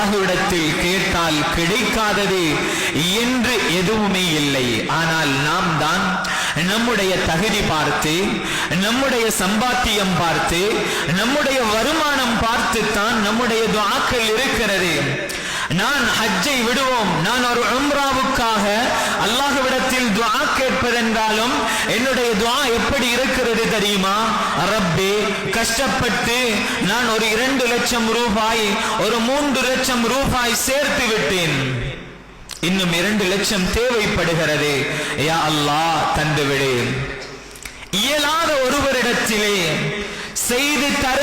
அல்லாஹுவிடத்தில் கேட்டால் கிடைக்காதது என்று எதுவுமே இல்லை. ஆனால் நாம் தான் நம்முடைய தகுதி பார்த்து நம்முடைய சம்பாத்தியம் பார்த்து நம்முடைய வருமானம் பார்த்து தான் நம்முடைய துவாக்கள் இருக்கிறது. நான் ஹஜ்ஜை விடுவோம். நான் ஒரு உம்ராவுக்காக கேட்பதென்றாலும் என்னுடைய துவா எப்படி இருக்கிறது தெரியுமா? ரப்பே கஷ்டப்பட்டு நான் ஒரு இரண்டு லட்சம் ரூபாய் ஒரு மூன்று லட்சம் ரூபாய் சேர்த்து விட்டேன். இன்னும் இரண்டு லட்சம் தேவைப்படுகிறது. யா அல்லா தந்துவிடு இயலாத ஒருவரிடத்திலே செய்து தர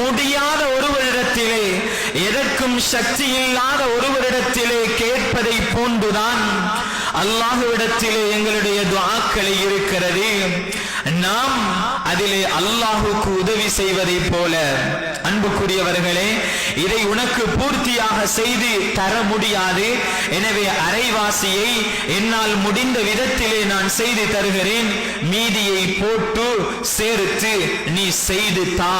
முடியாத ஒருவரிடத்திலே எதற்கும் சக்தி இல்லாத ஒருவரிடத்திலே கேட்பதை போன்றுதான் அல்லாஹுவிடத்திலே எங்களுடைய துவாக்களை இருக்கிறது. நாம் அதிலே அல்லாஹுக்கு உதவி செய்வதை போல. அன்புக்குரியவர்களே இதை உனக்கு பூர்த்தியாக செய்து தர முடியாது. எனவே அரைவாசியை என்னால் முடிந்த விதத்திலே நான் செய்து தருகிறேன். மீதியை போட்டு சேர்த்து நீ செய்து தா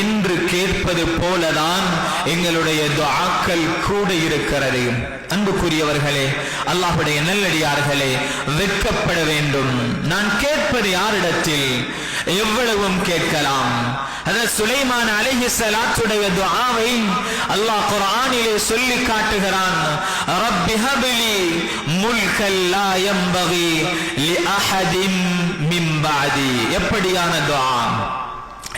என்று கேட்பது போலதான். எங்களுடைய துஆக்கள் கூட இருக்கிறது அன்புக்குரியவர்களே அல்லாஹுடைய நல்லடியார்களே வெட்கப்பட வேண்டும். நான் கேட்பது யாரிடத்தில்? எவ்வளவும் கேட்கலாம். சுலைமான் அலஹி சலாத்துடைய துஆவை அல்லாஹ் குர்ஆனிலே சொல்லி காட்டுகிறான். ரப்பி ஹபிலி முல்கல் லா யம்பகி லி அஹதின் மின் பஅதி. எப்படியான துஆ?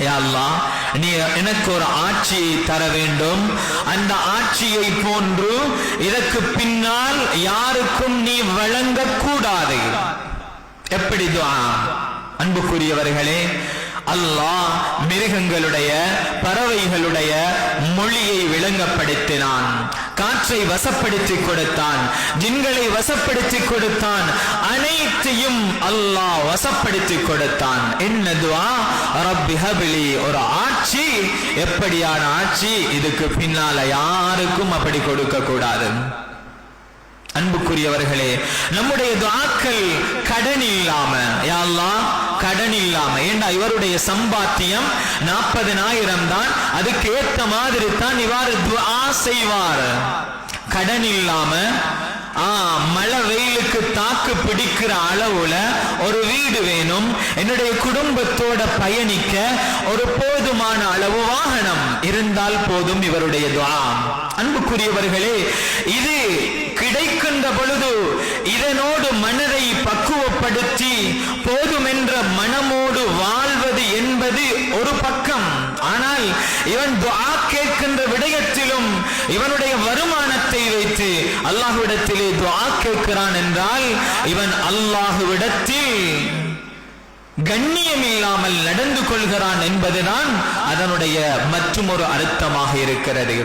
அல்லாஹ் நீ எனக்கு ஒரு ஆட்சியை தர வேண்டும். அந்த ஆட்சியை போன்று இதற்கு பின்னால் யாருக்கும் நீ வழங்கக்கூடாது. எப்படி அன்புக்குரியவர்களே அல்லாஹ் மிருகங்களுடைய பறவைகளுடைய மொழியை விளங்கப்படுத்தினான். காற்றை வசப்படுத்தி கொடுத்தான். ஜின்களை வசப்படுத்தி கொடுத்தான். அனைத்தையும் அல்லாஹ் வசப்படுத்தி கொடுத்தான். என்னதுவா ரப்பி ஹபிலி. ஒரு ஆட்சி. எப்படியான ஆட்சி? இதுக்கு பின்னால யாருக்கும் அப்படி கொடுக்க கூடாது. அன்புக்குரியவர்களே நம்முடைய துவாக்கள் கடன் இல்லாம யாழ்லாம் கடன் இல்லாம ஏண்டா இவருடைய சம்பாத்தியம் நாற்பதனாயிரம் தான்? அதுக்கு ஏத்த மாதிரி தான் இவ்வாறு துவா செய்வார். கடன் இல்லாம மழை வெயிலுக்கு தாக்கு பிடிக்கிற அளவுல ஒரு வீடு வேணும். என்னுடைய குடும்பத்தோட பயணிக்க ஒரு போதுமான அளவு வாகனம் இருந்தால் போதும் இவருடைய துஆ அன்புக்குரியவர்களே இது கிடைக்கின்ற பொழுது இதனோடு மனதை பக்குவப்படுத்தி போதுமென்ற மனமோடு வாழ்வது என்பது ஒரு பக்கம். ஆனால் இவன் துஆ கேட்கின்ற விடயத்திலும் இவனுடைய வருமானத்தை வைத்து அல்லாஹ்விடத்திலே துஆ கேட்கிறான் என்றால் இவன் அல்லாஹ்விடத்தில் கண்ணியம் இல்லாமல் நடந்து கொள்கிறான் என்பதுதான் அதனுடைய மற்றும் ஒரு அர்த்தமாக இருக்கிறது.